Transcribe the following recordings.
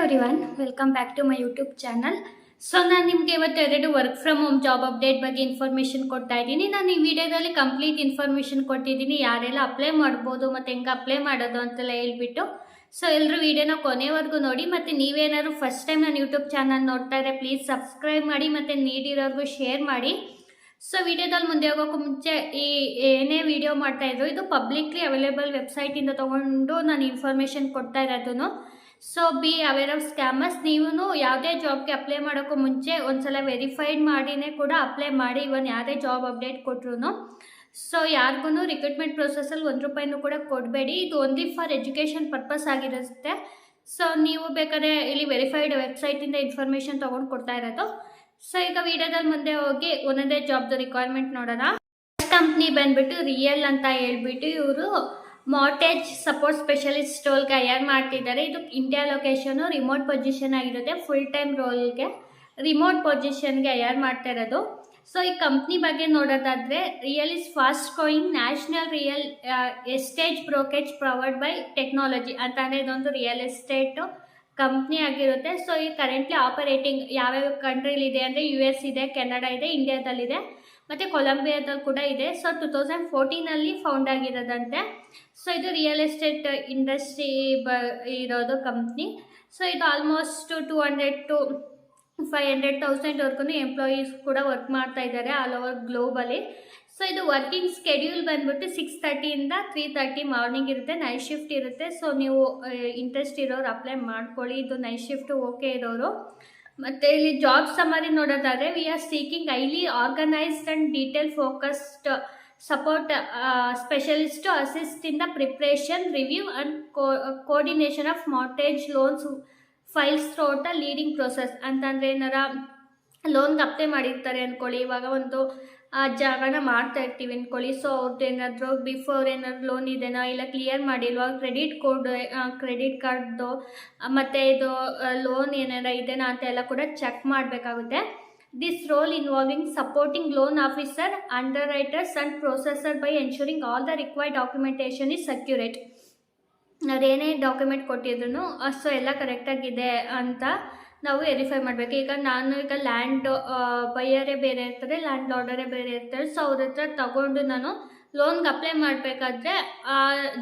Everyone welcome back to my YouTube channel so ನಾನು ನಿಮಗೆ ಇವತ್ತು ಎರಡು work from home job update ಬಗ್ಗೆ ಇನ್ಫಾರ್ಮೇಷನ್ ಕೊಡ್ತಾ ಇದ್ದೀನಿ. ನಾನು ಈ ವಿಡಿಯೋದಲ್ಲಿ ಕಂಪ್ಲೀಟ್ ಇನ್ಫಾರ್ಮೇಷನ್ ಕೊಟ್ಟಿದ್ದೀನಿ. ಯಾರೆಲ್ಲ ಅಪ್ಲೈ ಮಾಡ್ಬೋದು, ಮತ್ತು ಹೆಂಗೆ ಅಪ್ಲೈ ಮಾಡೋದು ಅಂತೆಲ್ಲ ಹೇಳ್ಬಿಟ್ಟು. ಸೊ ಎಲ್ಲರೂ ವಿಡಿಯೋನ ಕೊನೆವರೆಗೂ ನೋಡಿ, ಮತ್ತು ನೀವೇನಾದ್ರು ಫಸ್ಟ್ ಟೈಮ್ ನಾನು ಯೂಟ್ಯೂಬ್ ಚಾನಲ್ ನೋಡ್ತಾ ಇದ್ದರೆ ಪ್ಲೀಸ್ ಸಬ್ಸ್ಕ್ರೈಬ್ ಮಾಡಿ, ಮತ್ತು ನೀಡಿರೋರ್ಗೂ ಶೇರ್ ಮಾಡಿ. ಸೊ ವಿಡಿಯೋದಲ್ಲಿ ಮುಂದೆ ಹೋಗೋಕ್ಕೂ ಮುಂಚೆ ಈ ಏನೇ ವಿಡಿಯೋ ಮಾಡ್ತಾ ಇದ್ರು, ಇದು ಪಬ್ಲಿಕ್ಲಿ ಅವೈಲೇಬಲ್ ವೆಬ್ಸೈಟಿಂದ ತೊಗೊಂಡು ನಾನು ಇನ್ಫಾರ್ಮೇಷನ್ ಕೊಡ್ತಾ ಇರೋದನ್ನು. So be aware of scammers ನೀವು ಯಾವುದೇ ಜಾಬ್ಗೆ ಅಪ್ಲೈ ಮಾಡೋಕ್ಕೂ ಮುಂಚೆ ಒಂದ್ಸಲ ವೆರಿಫೈಡ್ ಮಾಡಿನೇ ಕೂಡ ಅಪ್ಲೈ ಮಾಡಿ. ಇವನ್ ಯಾವುದೇ ಜಾಬ್ ಅಪ್ಡೇಟ್ ಕೊಟ್ರು ಸೊ ಯಾರಿಗೂ ರಿಕ್ರೂಟ್ಮೆಂಟ್ ಪ್ರೊಸೆಸಲ್ಲಿ ಒಂದು ರೂಪಾಯಿನೂ ಕೂಡ ಕೊಡಬೇಡಿ. ಇದು ಓನ್ಲಿ ಫಾರ್ ಎಜುಕೇಷನ್ ಪರ್ಪಸ್ ಆಗಿರುತ್ತೆ. ಸೊ ನೀವು ಬೇಕಾದ್ರೆ ಇಲ್ಲಿ ವೆರಿಫೈಡ್ ವೆಬ್ಸೈಟಿಂದ ಇನ್ಫಾರ್ಮೇಷನ್ ತೊಗೊಂಡು ಕೊಡ್ತಾ ಇರೋದು. ಸೊ ಈಗ ವೀಡಿಯೋದಲ್ಲಿ ಮುಂದೆ ಹೋಗಿ ಒಂದೊಂದೇ ಜಾಬ್ದು ರಿಕ್ವೈರ್ಮೆಂಟ್ ನೋಡೋಣ. ಕಂಪ್ನಿ ಬಂದ್ಬಿಟ್ಟು ರಿಯಲ್ ಅಂತ ಹೇಳ್ಬಿಟ್ಟು ಇವರು ಮಾರ್ಟೇಜ್ ಸಪೋರ್ಟ್ ಸ್ಪೆಷಲಿಸ್ಟ್ ರೋಲ್ಗೆ ಹೈಯರ್ ಮಾಡ್ತಿದ್ದಾರೆ. ಇದು ಇಂಡಿಯಾ ಲೊಕೇಶನು ರಿಮೋಟ್ ಪೊಸಿಷನ್ ಆಗಿರುತ್ತೆ. ಫುಲ್ ಟೈಮ್ ರೋಲ್ಗೆ ರಿಮೋಟ್ ಪೊಸಿಷನ್ಗೆ ಹೈಯರ್ ಮಾಡ್ತಾ ಇರೋದು? ಸೊ ಈ ಕಂಪ್ನಿ ಬಗ್ಗೆ ನೋಡೋದಾದರೆ Real is fast growing national real estate brokerage provide by technology ಅಂತ ಅಂದರೆ ಇದೊಂದು ರಿಯಲ್ ಎಸ್ಟೇಟು ಕಂಪ್ನಿ ಆಗಿರುತ್ತೆ. ಸೊ ಈ ಕರೆಂಟ್ಲಿ ಆಪರೇಟಿಂಗ್ ಯಾವ್ಯಾವ ಕಂಟ್ರಿಲಿ ಇದೆ ಅಂದರೆ ಯು ಎಸ್ ಇದೆ ಕೆನಡಾ ಇದೆ ಇಂಡಿಯಾದಲ್ಲಿದೆ ಮತ್ತು ಕೊಲಂಬಿಯಾದಲ್ಲಿ ಕೂಡ ಇದೆ. ಸೊ ಟು ತೌಸಂಡ್ ಫೋರ್ಟೀನಲ್ಲಿ ಫೌಂಡ್ ಆಗಿರೋದಂತೆ. ಸೊ ಇದು ರಿಯಲ್ ಎಸ್ಟೇಟ್ ಇಂಡಸ್ಟ್ರಿ ಬ, ಇರೋದು ಕಂಪ್ನಿ ಸೊ ಇದು almost two hundred to five hundred ತೌಸಂಡ್ವರೆಗೂ employees ಕೂಡ ವರ್ಕ್ ಮಾಡ್ತಾ ಇದ್ದಾರೆ ಆಲ್ ಓವರ್ ಗ್ಲೋಬಲಿ ಸೊ ಇದು ವರ್ಕಿಂಗ್ ಸ್ಕೆಡ್ಯೂಲ್ ಬಂದ್ಬಿಟ್ಟು ಸಿಕ್ಸ್ ತರ್ಟಿಯಿಂದ ತ್ರೀ ತರ್ಟಿ ಮಾರ್ನಿಂಗ್ ಇರುತ್ತೆ ನೈಟ್ ಶಿಫ್ಟ್ ಇರುತ್ತೆ. ಸೊ ನೀವು ಇಂಟ್ರೆಸ್ಟ್ ಇರೋರು ಅಪ್ಲೈ ಮಾಡ್ಕೊಳ್ಳಿ. ಇದು ನೈಟ್ ಶಿಫ್ಟ್ ಓಕೆ ಇರೋರು. ಮತ್ತು ಇಲ್ಲಿ ಜಾಬ್ ಸಮರಿ ನೋಡೋದಾದರೆ we are seeking highly organised and detail focused support specialist assist in the preparation review and coordination of mortgage loans files through a leading process ಅಂತಂದರೆ ಏನಾರ ಲೋನ್ಗೆ apply ಮಾಡಿರ್ತಾರೆ ಅಂದ್ಕೊಳ್ಳಿ ಇವಾಗ ಒಂದು ಆ ಜಾಗನ ಮಾಡ್ತಾ ಇರ್ತೀವಿ ಅಂದ್ಕೊಳ್ಳಿ ಸೊ ಅವ್ರದ್ದು ಏನಾದರೂ ಬಿಫೋರ್ ಏನಾದ್ರು ಲೋನ್ ಇದೆನಾ ಇಲ್ಲ ಕ್ಲಿಯರ್ ಮಾಡಿಲ್ವಾ? ಕ್ರೆಡಿಟ್ ಕೋಡ್ ಕ್ರೆಡಿಟ್ ಕಾರ್ಡ್ದು ಮತ್ತು ಇದು ಲೋನ್ ಏನಾರ ಇದೆಯಾ ಅಂತ ಎಲ್ಲ ಕೂಡ ಚೆಕ್ ಮಾಡಬೇಕಾಗುತ್ತೆ. This role involving supporting loan officer underwriters and processor by ensuring all the required documentation is accurate ಅದೇನೇ ಡಾಕ್ಯುಮೆಂಟ್ ಕೊಟ್ಟಿದ್ರು ಸೊ ಎಲ್ಲ ಕರೆಕ್ಟಾಗಿದೆ ಅಂತ ನಾವು ವೆರಿಫೈ ಮಾಡಬೇಕು. ಈಗ ನಾನು ಈಗ ಲ್ಯಾಂಡ್ ಬೈಯರೇ ಬೇರೆ ಇರ್ತಾರೆ ಲ್ಯಾಂಡ್ ಲಾರ್ಡರೇ ಬೇರೆ ಇರ್ತಾರೆ. ಸೊ ಅವ್ರ ಹತ್ರ ತಗೊಂಡು ನಾನು ಲೋನ್ಗೆ ಅಪ್ಲೈ ಮಾಡಬೇಕಾದ್ರೆ ಆ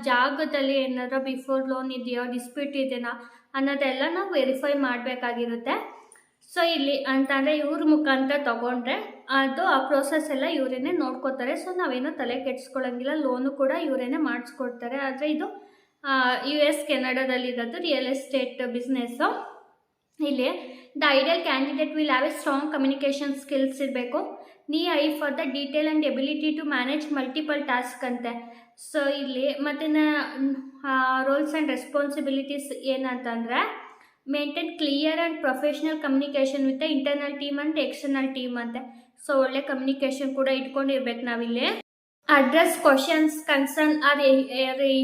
ಜಾಗದಲ್ಲಿ ಏನಾದರೂ ಬಿಫೋರ್ ಲೋನ್ ಇದೆಯೋ ಡಿಸ್ಪ್ಯೂಟ್ ಇದೆಯಾ ಅನ್ನೋದೆಲ್ಲ ನಾವು ವೆರಿಫೈ ಮಾಡಬೇಕಾಗಿರುತ್ತೆ. ಸೊ ಇಲ್ಲಿ ಅಂತಂದರೆ ಇವ್ರ ಮುಖಾಂತರ ತೊಗೊಂಡ್ರೆ ಅದು ಆ ಪ್ರೋಸೆಸ್ ಎಲ್ಲ ಇವರೇನೆ ನೋಡ್ಕೋತಾರೆ. ಸೊ ನಾವೇನೋ ತಲೆ ಕೆಡ್ಸ್ಕೊಳ್ಳೋಂಗಿಲ್ಲ ಲೋನು ಕೂಡ ಇವರೇನೆ ಮಾಡಿಸ್ಕೊಡ್ತಾರೆ. ಆದರೆ ಇದು ಯು ಎಸ್ ಕೆನಡಾದಲ್ಲಿರೋದು ರಿಯಲ್ ಎಸ್ಟೇಟ್ ಬಿಸ್ನೆಸ್ಸು ಇಲ್ಲಿ the ideal candidate will have a strong communication skills ಇರಬೇಕು. ನೀ eye for the detail and ability to manage multiple task ಅಂತೆ. ಸೊ ಇಲ್ಲಿ ಮತ್ತು ರೋಲ್ಸ್ ಆ್ಯಂಡ್ ರೆಸ್ಪಾನ್ಸಿಬಿಲಿಟೀಸ್ ಏನಂತಂದರೆ maintain clear and professional communication with internal team and external team ಅಂತೆ. So ಒಳ್ಳೆ communication ಕೂಡ ಇಟ್ಕೊಂಡಿರ್ಬೇಕು ನಾವಿಲ್ಲಿ. Address questions concern or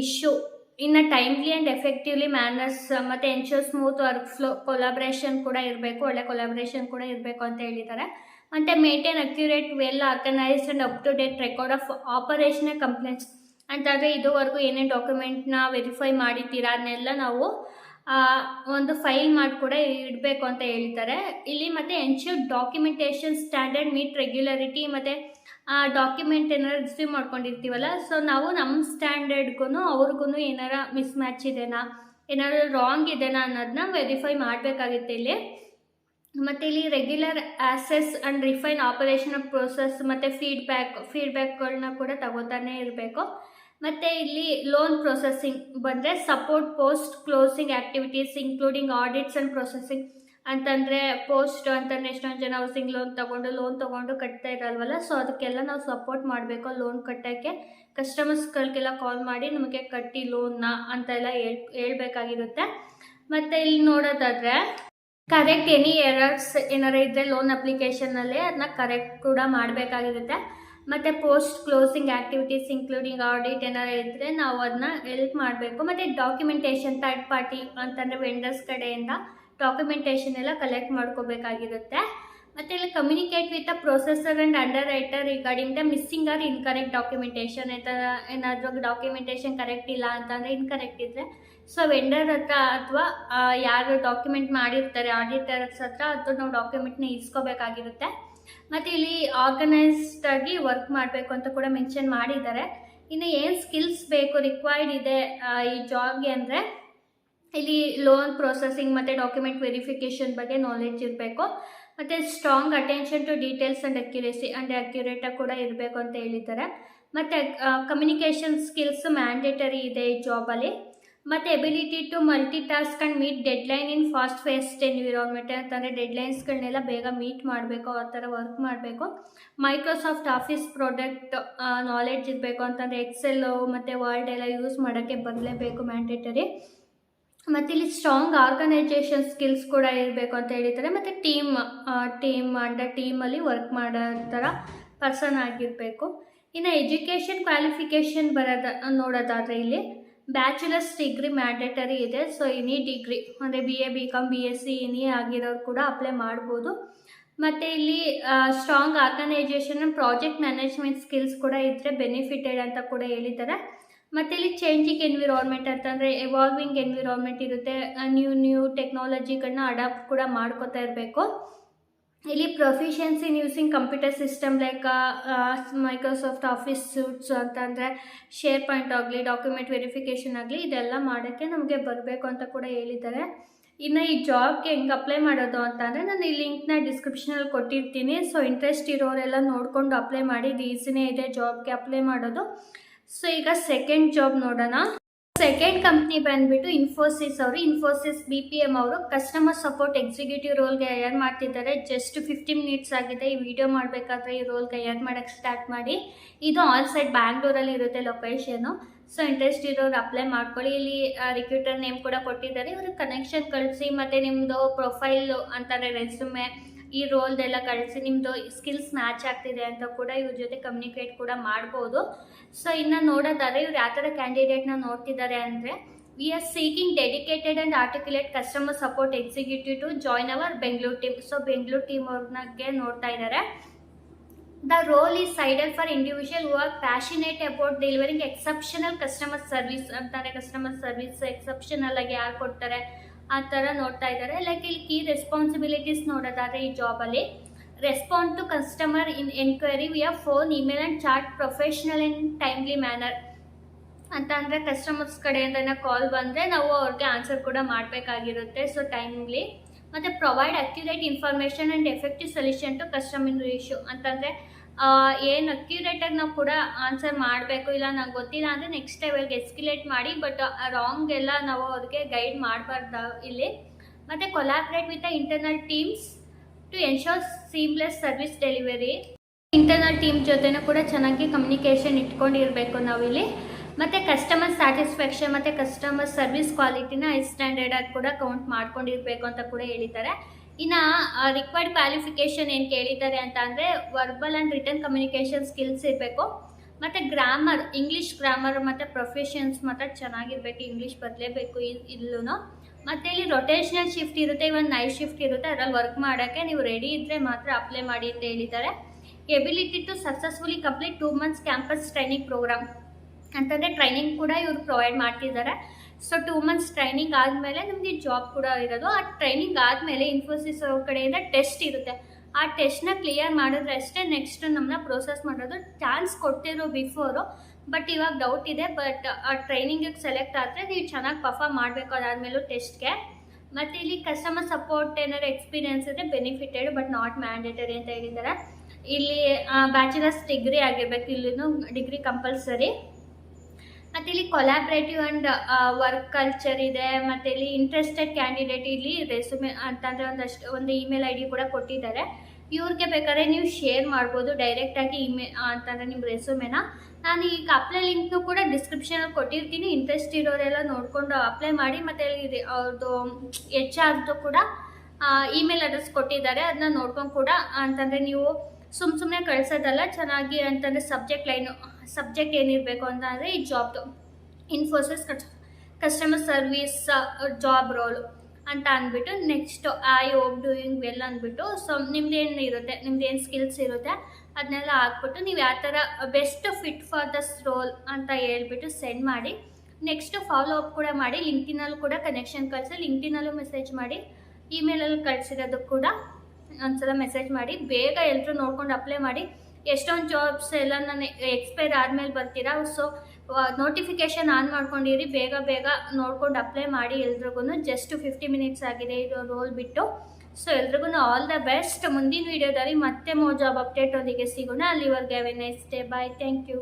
issue in timely and effectively manners ಮತ್ತು ensure smooth work flow collaboration ಕೂಡ ಇರಬೇಕು, ಒಳ್ಳೆ ಕೊಲಾಬ್ರೇಷನ್ ಕೂಡ ಇರಬೇಕು ಅಂತ ಹೇಳಿದ್ದಾರೆ. ಮತ್ತು maintain accurate well organised and up to date record of operation complaints ಅಂತಂದರೆ ಇದುವರೆಗೂ ಏನೇನು ಡಾಕ್ಯುಮೆಂಟ್ನ ವೆರಿಫೈ ಮಾಡಿದ್ದೀರಾ ಅದನ್ನೆಲ್ಲ ನಾವು ಒಂದು ಫೈಲ್ ಮಾಡಿ ಕೂಡ ಇಡಬೇಕು ಅಂತ ಹೇಳ್ತಾರೆ ಇಲ್ಲಿ ಮತ್ತೆ ensure documentation standard meet regularity ಮತ್ತು ಡಾಕ್ಯುಮೆಂಟ್ ಏನಾರು ರಿಸೀವ್ ಮಾಡ್ಕೊಂಡಿರ್ತೀವಲ್ಲ ಸೊ ನಾವು ನಮ್ಮ ಸ್ಟ್ಯಾಂಡರ್ಡ್ಗೂ ಅವ್ರಿಗೂ ಏನಾರ ಮಿಸ್ ಮ್ಯಾಚ್ ಇದೆನಾ, ಏನಾರು ರಾಂಗ್ ಇದೆನಾ ಅನ್ನೋದನ್ನ ವೆರಿಫೈ ಮಾಡಬೇಕಾಗಿತ್ತು ಇಲ್ಲಿ. ಮತ್ತು ಇಲ್ಲಿ regular assess and refine operation process ಮತ್ತು ಫೀಡ್ಬ್ಯಾಕ್ ಫೀಡ್ಬ್ಯಾಕ್ಗಳನ್ನ ಕೂಡ ತಗೋತಾನೆ ಇರಬೇಕು. ಮತ್ತು ಇಲ್ಲಿ ಲೋನ್ ಪ್ರೊಸೆಸಿಂಗ್ ಬಂದರೆ support post closing activities including audits and processing ಅಂತಂದರೆ ಪೋಸ್ಟ್ ಅಂತಂದರೆ ಎಷ್ಟೊಂದು ಜನ ಹೌಸಿಂಗ್ ಲೋನ್ ತೊಗೊಂಡು ಲೋನ್ ತೊಗೊಂಡು ಕಟ್ತಾ ಇರಲ್ವಲ್ಲ? ಸೊ ಅದಕ್ಕೆಲ್ಲ ನಾವು ಸಪೋರ್ಟ್ ಮಾಡಬೇಕು ಲೋನ್ ಕಟ್ಟೋಕ್ಕೆ. ಕಸ್ಟಮರ್ಸ್ಗಳಿಗೆಲ್ಲ ಕಾಲ್ ಮಾಡಿ ನಮಗೆ ಕಟ್ಟಿ ಲೋನ್ನ ಅಂತೆಲ್ಲ ಹೇಳ್, ಹೇಳ್ಬೇಕಾಗಿರುತ್ತೆ. ಮತ್ತು ಇಲ್ಲಿ ನೋಡೋದಾದರೆ ಕರೆಕ್ಟ್ ಎನಿ ಎರರ್ಸ್ ಏನಾರ ಇದ್ದರೆ ಲೋನ್ ಅಪ್ಲಿಕೇಶನಲ್ಲಿ ಅದನ್ನ ಕರೆಕ್ಟ್ ಕೂಡ ಮಾಡಬೇಕಾಗಿರುತ್ತೆ. ಮತ್ತು post closing activities including audit ಏನಾರು ಇದ್ದರೆ ನಾವು ಅದನ್ನ ಹೆಲ್ಪ್ ಮಾಡಬೇಕು. ಮತ್ತು ಡಾಕ್ಯುಮೆಂಟೇಷನ್ ಥರ್ಡ್ ಪಾರ್ಟಿ ಅಂತಂದರೆ ವೆಂಡರ್ಸ್ ಕಡೆಯಿಂದ ಡಾಕ್ಯುಮೆಂಟೇಷನ್ ಎಲ್ಲ ಕಲೆಕ್ಟ್ ಮಾಡ್ಕೋಬೇಕಾಗಿರುತ್ತೆ. ಮತ್ತು ಇಲ್ಲಿ communicate with a processor and underwriter regarding the missing or incorrect documentation ಈ ಥರ ಏನಾದರೂ ಡಾಕ್ಯುಮೆಂಟೇಷನ್ ಕರೆಕ್ಟ್ ಇಲ್ಲ ಅಂತಂದರೆ ಇನ್ಕರೆಕ್ಟ್ ಇದ್ದರೆ ಸೊ ವೆಂಡರ್ ಹತ್ರ ಅಥವಾ ಯಾರು ಡಾಕ್ಯುಮೆಂಟ್ ಮಾಡಿರ್ತಾರೆ ಆಡಿಟರ್ಸ್ ಹತ್ರ ಅದು ನಾವು ಡಾಕ್ಯುಮೆಂಟ್ನ ಇಸ್ಕೋಬೇಕಾಗಿರುತ್ತೆ. ಮತ್ತು ಇಲ್ಲಿ ಆರ್ಗನೈಸ್ಡ್ ಆಗಿ ವರ್ಕ್ ಮಾಡಬೇಕು ಅಂತ ಕೂಡ ಮೆನ್ಷನ್ ಮಾಡಿದ್ದಾರೆ. ಇನ್ನು ಏನು ಸ್ಕಿಲ್ಸ್ ಬೇಕು ರಿಕ್ವೈರ್ಡ್ ಇದೆ ಈ ಜಾಬ್ಗೆ ಅಂದರೆ ಇಲ್ಲಿ ಲೋನ್ ಪ್ರೊಸೆಸಿಂಗ್ ಮತ್ತು ಡಾಕ್ಯುಮೆಂಟ್ ವೆರಿಫಿಕೇಷನ್ ಬಗ್ಗೆ ನಾಲೆಡ್ಜ್ ಇರಬೇಕು. ಮತ್ತು strong attention to details and accuracy and ಅಕ್ಯುರೇಟಾಗಿ ಕೂಡ ಇರಬೇಕು ಅಂತ ಹೇಳಿದ್ದಾರೆ. ಮತ್ತು ಕಮ್ಯುನಿಕೇಷನ್ ಸ್ಕಿಲ್ಸ್ ಮ್ಯಾಂಡೇಟರಿ ಇದೆ ಈ ಜಾಬಲ್ಲಿ ಮತ್ತು ability to multitask and meet deadline in fast paced environment ಅಂತಂದರೆ ಡೆಡ್ಲೈನ್ಸ್ಗಳನ್ನೆಲ್ಲ ಬೇಗ ಮೀಟ್ ಮಾಡಬೇಕು, ಆ ಥರ ವರ್ಕ್ ಮಾಡಬೇಕು. ಮೈಕ್ರೋಸಾಫ್ಟ್ ಆಫೀಸ್ ಪ್ರಾಡಕ್ಟ್ ನಾಲೆಡ್ಜ್ ಇರಬೇಕು ಅಂತಂದರೆ ಎಕ್ಸೆಲ್ಲು ಮತ್ತು ವರ್ಡ್ ಎಲ್ಲ ಯೂಸ್ ಮಾಡೋಕ್ಕೆ ಬರಲೇಬೇಕು ಮ್ಯಾಂಡೇಟರಿ ಮತ್ತು ಇಲ್ಲಿ ಸ್ಟ್ರಾಂಗ್ ಆರ್ಗನೈಜೇಷನ್ ಸ್ಕಿಲ್ಸ್ ಕೂಡ ಇರಬೇಕು ಅಂತ ಹೇಳಿದ್ದಾರೆ. ಮತ್ತು ಟೀಮ್ ಟೀಮ್ ಅಂಡರ್ ಟೀಮಲ್ಲಿ ವರ್ಕ್ ಮಾಡೋ ಥರ ಪರ್ಸನ್ ಆಗಿರಬೇಕು. ಇನ್ನು ಎಜುಕೇಷನ್ ಕ್ವಾಲಿಫಿಕೇಷನ್ ಬರೋದ, ನೋಡೋದಾದರೆ ಇಲ್ಲಿ. ಬ್ಯಾಚುಲರ್ಸ್ ಡಿಗ್ರಿ ಮ್ಯಾಂಡೇಟರಿ ಇದೆ ಸೊ ಎನಿ ಡಿಗ್ರಿ ಅಂದರೆ B A B Com B S C any ಆಗಿರೋರು ಕೂಡ ಅಪ್ಲೈ ಮಾಡ್ಬೋದು. ಮತ್ತು ಇಲ್ಲಿ strong organisation project management skills ಕೂಡ ಇದ್ದರೆ ಬೆನಿಫಿಟೆಡ್ ಅಂತ ಕೂಡ ಹೇಳಿದ್ದಾರೆ. ಮತ್ತು ಇಲ್ಲಿ ಚೇಂಜಿಂಗ್ ಎನ್ವಿರಾನ್ಮೆಂಟ್ ಅಂತಂದರೆ ಎವಾಲ್ವಿಂಗ್ ಎನ್ವಿರಾನ್ಮೆಂಟ್ ಇರುತ್ತೆ ನ್ಯೂ ನ್ಯೂ ಟೆಕ್ನಾಲಜಿಗಳನ್ನ ಅಡಾಪ್ಟ್ ಕೂಡ ಮಾಡ್ಕೋತಾ ಇರಬೇಕು. ಇಲ್ಲಿ proficiency in using computer system like Microsoft Office suites ಅಂತಂದರೆ ಶೇರ್ ಪಾಯಿಂಟ್ ಆಗಲಿ ಡಾಕ್ಯುಮೆಂಟ್ ವೆರಿಫಿಕೇಷನ್ ಆಗಲಿ, ಇದೆಲ್ಲ ಮಾಡೋಕ್ಕೆ ನಮಗೆ ಬರಬೇಕು ಅಂತ ಕೂಡ ಹೇಳಿದ್ದಾರೆ. ಇನ್ನು ಈ ಜಾಬ್ಗೆ ಹೆಂಗೆ ಅಪ್ಲೈ ಮಾಡೋದು ಅಂತಂದರೆ ನಾನು ಈ ಲಿಂಕ್ನ ಡಿಸ್ಕ್ರಿಪ್ಷನಲ್ಲಿ ಕೊಟ್ಟಿರ್ತೀನಿ. ಸೊ ಇಂಟ್ರೆಸ್ಟ್ ಇರೋರೆಲ್ಲ ನೋಡಿಕೊಂಡು ಅಪ್ಲೈ ಮಾಡಿ, ಇದು ಈಸಿನೇ ಇದೆ ಜಾಬ್ಗೆ ಅಪ್ಲೈ ಮಾಡೋದು. ಸೊ ಈಗ ಸೆಕೆಂಡ್ ಜಾಬ್ ನೋಡೋಣ. ಸೆಕೆಂಡ್ ಕಂಪ್ನಿ ಬಂದ್ಬಿಟ್ಟು ಇನ್ಫೋಸಿಸ್ ಅವರು. ಇನ್ಫೋಸಿಸ್ ಬಿ ಪಿ ಎಂ ಅವರು ಕಸ್ಟಮರ್ ಸಪೋರ್ಟ್ ಎಕ್ಸಿಕ್ಯೂಟಿವ್ ರೋಲ್ಗೆ ಹೈಯರ್ ಮಾಡ್ತಿದ್ದಾರೆ. ಜಸ್ಟ್ ಫಿಫ್ಟಿ ಮಿನಿಟ್ಸ್ ಆಗಿದೆ. ಈ ವಿಡಿಯೋ ಮಾಡಬೇಕಾದ್ರೆ ಈ ರೋಲ್ಗೆ ಅಯರ್ ಮಾಡೋಕ್ಕೆ ಸ್ಟಾರ್ಟ್ ಮಾಡಿ. ಇದು ಆಲ್ ಸೈಡ್ ಬ್ಯಾಂಗ್ಳೂರಲ್ಲಿ ಇರುತ್ತೆ ಲೊಕೇಶನು ಸೊ ಇಂಟ್ರೆಸ್ಟ್ ಇರೋರು ಅಪ್ಲೈ ಮಾಡ್ಕೊಳ್ಳಿ. ಇಲ್ಲಿ ರಿಕ್ರೂಟರ್ ನೇಮ್ ಕೂಡ ಕೊಟ್ಟಿದ್ದಾರೆ. ಇವ್ರಿಗೆ ಕನೆಕ್ಷನ್ ಕಳಿಸಿ ಮತ್ತು ನಿಮ್ಮದು ಪ್ರೊಫೈಲು ಅಂತಾರೆ ರೆಸ್ಯೂಮೆ ಈ ರೋಲ್ದೆಲ್ಲ ಕಳಿಸಿ ನಿಮ್ಮದು ಸ್ಕಿಲ್ಸ್ ಮ್ಯಾಚ್ ಆಗ್ತಿದೆ ಅಂತ ಕೂಡ ಇವ್ರ ಜೊತೆ ಕಮ್ಯುನಿಕೇಟ್ ಕೂಡ ಮಾಡ್ಬೋದು. ಸೊ ಇನ್ನು ನೋಡೋದಾದ್ರೆ ಇವ್ರು ಯಾವ ಥರ ಕ್ಯಾಂಡಿಡೇಟ್ನ ನೋಡ್ತಿದ್ದಾರೆ ಅಂದರೆ we are seeking dedicated and articulate customer support executive to join our Bengaluru team so Bengaluru team ಅವ್ರನ್ನಾಗೆ ನೋಡ್ತಾ ಇದ್ದಾರೆ. The role is ideal for individual who are passionate about delivering exceptional customer service ಅಂತಾರೆ customer service exceptional ಆಗಿ ಯಾರು ಕೊಡ್ತಾರೆ? ಆ ಥರ ನೋಡ್ತಾ ಇದ್ದಾರೆ. ಲೈಕ್ ಇಲ್ಲಿ ಕೀ ರೆಸ್ಪಾನ್ಸಿಬಿಲಿಟೀಸ್ ನೋಡೋದಾದ್ರೆ ಈ ಜಾಬಲ್ಲಿ respond to customer in enquiry or phone email and chat professional in timely manner ಅಂತ ಅಂದರೆ ಕಸ್ಟಮರ್ಸ್ ಕಡೆಯಿಂದ ಕಾಲ್ ಬಂದರೆ ನಾವು ಅವ್ರಿಗೆ ಆನ್ಸರ್ ಕೂಡ ಮಾಡಬೇಕಾಗಿರುತ್ತೆ. ಸೊ ಟೈಮ್ಲಿ ಮತ್ತು provide accurate information and effective solution to customer issue ಅಂತಂದರೆ ಏನು ಅಕ್ಯುರೇಟಾಗಿ ನಾವು ಕೂಡ ಆನ್ಸರ್ ಮಾಡಬೇಕು, ಇಲ್ಲ ನಂಗೆ ಗೊತ್ತಿಲ್ಲ ಅಂದರೆ ನೆಕ್ಸ್ಟ್ ಲೆವೆಲ್ಗೆ ಎಸ್ಕ್ಯುಲೇಟ್ ಮಾಡಿ ಬಟ್ ರಾಂಗ್ ಎಲ್ಲ ನಾವು ಅವ್ರಿಗೆ ಗೈಡ್ ಮಾಡಬಾರ್ದು ಇಲ್ಲಿ. ಮತ್ತು collaborate with the internal teams to ensure seamless service delivery internal team ಜೊತೆನೂ ಕೂಡ ಚೆನ್ನಾಗಿ ಕಮ್ಯುನಿಕೇಷನ್ ಇಟ್ಕೊಂಡಿರಬೇಕು ನಾವಿಲ್ಲಿ ಮತ್ತು ಕಸ್ಟಮರ್ ಸ್ಯಾಟಿಸ್ಫ್ಯಾಕ್ಷನ್ ಮತ್ತು ಕಸ್ಟಮರ್ ಸರ್ವಿಸ್ ಕ್ವಾಲಿಟಿನ ಹೈ ಸ್ಟ್ಯಾಂಡರ್ಡಾಗಿ ಕೂಡ ಕೌಂಟ್ ಮಾಡ್ಕೊಂಡಿರಬೇಕು ಅಂತ ಕೂಡ ಹೇಳಿದ್ದಾರೆ. ಇನ್ನು ರಿಕ್ವೈರ್ಡ್ ಕ್ವಾಲಿಫಿಕೇಷನ್ ಏನು ಕೇಳಿದ್ದಾರೆ ಅಂತ ಅಂದರೆ verbal and written communication skills ಇರಬೇಕು. ಮತ್ತು ಗ್ರಾಮರ್ ಇಂಗ್ಲೀಷ್ ಗ್ರಾಮರ್ ಮತ್ತು ಪ್ರೊಫೆಷನ್ಸ್ ಮಾತ್ರ ಚೆನ್ನಾಗಿರಬೇಕು ಇಂಗ್ಲೀಷ್ ಬರಲೇಬೇಕು ಇಲ್ಲೂ ಮತ್ತು ಇಲ್ಲಿ ರೊಟೇಷನಲ್ ಶಿಫ್ಟ್ ಇರುತ್ತೆ ಇವನ್ ನೈಟ್ ಶಿಫ್ಟ್ ಇರುತ್ತೆ, ಅದರಲ್ಲಿ ವರ್ಕ್ ಮಾಡೋಕ್ಕೆ ನೀವು ರೆಡಿ ಇದ್ದರೆ ಮಾತ್ರ ಅಪ್ಲೈ ಮಾಡಿ ಅಂತ ಹೇಳಿದ್ದಾರೆ. Ability to successfully complete two months campus training program ಅಂತಂದರೆ ಟ್ರೈನಿಂಗ್ ಕೂಡ ಇವರು ಪ್ರೊವೈಡ್ ಮಾಡ್ತಿದ್ದಾರೆ. ಸೊ ಟೂ ಮಂತ್ಸ್ ಟ್ರೈನಿಂಗ್ ಆದಮೇಲೆ ನಮಗೆ ಜಾಬ್ ಕೂಡ ಇರೋದು. ಆ ಟ್ರೈನಿಂಗ್ ಆದಮೇಲೆ ಇನ್ಫೋಸಿಸ್ ಅವ್ರ ಕಡೆಯಿಂದ ಟೆಸ್ಟ್ ಇರುತ್ತೆ. ಆ ಟೆಸ್ಟ್ನ ಕ್ಲಿಯರ್ ಮಾಡಿದ್ರೆ ಅಷ್ಟೇ ನೆಕ್ಸ್ಟ್ ನಮ್ಮನ್ನ ಪ್ರೋಸೆಸ್ ಮಾಡೋದು. ಚಾನ್ಸ್ ಕೊಟ್ಟಿರೋ ಬಿಫೋರು ಬಟ್ ಇವಾಗ ಡೌಟ್ ಇದೆ. ಬಟ್ ಆ ಟ್ರೈನಿಂಗಿಗೆ ಸೆಲೆಕ್ಟ್ ಆದರೆ ನೀವು ಚೆನ್ನಾಗಿ ಪರ್ಫಾರ್ಮ್ ಮಾಡಬೇಕು ಅದಾದಮೇಲೂ ಟೆಸ್ಟ್ಗೆ ಮತ್ತು ಇಲ್ಲಿ ಕಸ್ಟಮರ್ ಸಪೋರ್ಟ್ ಏನಾದ್ರು ಎಕ್ಸ್ಪೀರಿಯನ್ಸ್ ಇದ್ದರೆ ಬೆನಿಫಿಟೆಡ್ ಬಟ್ ನಾಟ್ ಮ್ಯಾಂಡೇಟರಿ ಅಂತ ಹೇಳಿದ್ದಾರೆ. ಇಲ್ಲಿ ಬ್ಯಾಚುಲರ್ಸ್ ಡಿಗ್ರಿ ಆಗಿರ್ಬೇಕು. ಇಲ್ಲಿನೂ ಡಿಗ್ರಿ ಕಂಪಲ್ಸರಿ ಮತ್ತು ಇಲ್ಲಿ ಕೊಲಾಬ್ರೇಟಿವ್ ಆ್ಯಂಡ್ ವರ್ಕ್ ಕಲ್ಚರ್ ಇದೆ, ಮತ್ತು ಇಲ್ಲಿ ಇಂಟ್ರೆಸ್ಟೆಡ್ ಕ್ಯಾಂಡಿಡೇಟ್ ಇಲ್ಲಿ ರೆಸ್ಯೂಮೆ ಅಂತಂದರೆ ಒಂದಷ್ಟು, ಒಂದು ಇಮೇಲ್ ಐ ಡಿ ಕೂಡ ಕೊಟ್ಟಿದ್ದಾರೆ. ಇವ್ರಿಗೆ ಬೇಕಾದ್ರೆ ನೀವು ಶೇರ್ ಮಾಡ್ಬೋದು ಡೈರೆಕ್ಟಾಗಿ ಇಮೇಲ್ ಅಂತಂದರೆ ನಿಮ್ಮ ರೆಸ್ಯೂಮೆನ ನಾನು ಈಗ ಅಪ್ಲೈ ಲಿಂಕ್ನು ಕೂಡ ಡಿಸ್ಕ್ರಿಪ್ಷನಲ್ಲಿ ಕೊಟ್ಟಿರ್ತೀನಿ ಇಂಟ್ರೆಸ್ಟ್ ಇರೋರೆಲ್ಲ ನೋಡಿಕೊಂಡು ಅಪ್ಲೈ ಮಾಡಿ, ಮತ್ತು ಇಲ್ಲಿ ಅವ್ರದ್ದು ಎಚ್ ಆರ್ದು ಕೂಡ ಇಮೇಲ್ ಅಡ್ರೆಸ್ ಕೊಟ್ಟಿದ್ದಾರೆ ಅದನ್ನ ನೋಡ್ಕೊಂಡು ಕೂಡ, ಅಂತಂದರೆ ನೀವು ಸುಮ್ಮ ಸುಮ್ಮನೆ ಕಳಿಸೋದಲ್ಲ, ಚೆನ್ನಾಗಿ ಅಂತಂದರೆ ಸಬ್ಜೆಕ್ಟ್ ಲೈನು ಸಬ್ಜೆಕ್ಟ್ ಏನಿರಬೇಕು ಅಂತ ಅಂದರೆ ಈ ಜಾಬ್ದು Infosys customer service job role ಅಂತ ಅಂದ್ಬಿಟ್ಟು next I hope doing well ಅಂದ್ಬಿಟ್ಟು ಸೊ ನಿಮ್ದೇನು ಇರುತ್ತೆ ನಿಮ್ದೇನು ಸ್ಕಿಲ್ಸ್ ಇರುತ್ತೆ ಅದನ್ನೆಲ್ಲ ಹಾಕ್ಬಿಟ್ಟು ನೀವು ಯಾವ ಥರ best fit for this role ಅಂತ ಹೇಳ್ಬಿಟ್ಟು ಸೆಂಡ್ ಮಾಡಿ. ನೆಕ್ಸ್ಟ್ ಫಾಲೋ ಅಪ್ ಕೂಡ ಮಾಡಿ ಲಿಂಕ್ಟಿನಲ್ಲೂ ಕೂಡ ಕನೆಕ್ಷನ್ ಕಳಿಸಿ ಲಿಂಕ್ಟಿನಲ್ಲೂ ಮೆಸೇಜ್ ಮಾಡಿ ಇಮೇಲಲ್ಲಿ ಕಳಿಸಿರೋದು ಕೂಡ ಒಂದ್ಸಲ ಮೆಸೇಜ್ ಮಾಡಿ, ಬೇಗ ಎಲ್ಲರೂ ನೋಡ್ಕೊಂಡು ಅಪ್ಲೈ ಮಾಡಿ. ಎಷ್ಟೊಂದು ಜಾಬ್ಸ್ ಎಲ್ಲ ನಾನು ಎಕ್ಸ್ಪೈರ್ ಆದಮೇಲೆ ಬರ್ತೀರಾ? ಸೊ ನೋಟಿಫಿಕೇಷನ್ ಆನ್ ಮಾಡ್ಕೊಂಡಿರಿ. ಬೇಗ ಬೇಗ ನೋಡ್ಕೊಂಡು ಅಪ್ಲೈ ಮಾಡಿ ಎಲ್ರಿಗೂ ಜಸ್ಟ್ ಫಿಫ್ಟಿ ಮಿನಿಟ್ಸ್ ಆಗಿದೆ ಇದು ರೋಲ್ ಬಿಟ್ಟು. ಸೊ ಎಲ್ರಿಗೂ ಆಲ್ ದ ಬೆಸ್ಟ್ ಮುಂದಿನ ವೀಡಿಯೋದಲ್ಲಿ ಮತ್ತೆ ಮೋ ಜಾಬ್ ಅಪ್ಡೇಟ್ ಒಂದಿಗೆ ಸಿಗೋಣ. ಅಲ್ಲಿವರೆಗೆ ವೆನೈಸ್ ಡೇ ಬಾಯ್ ಥ್ಯಾಂಕ್ ಯು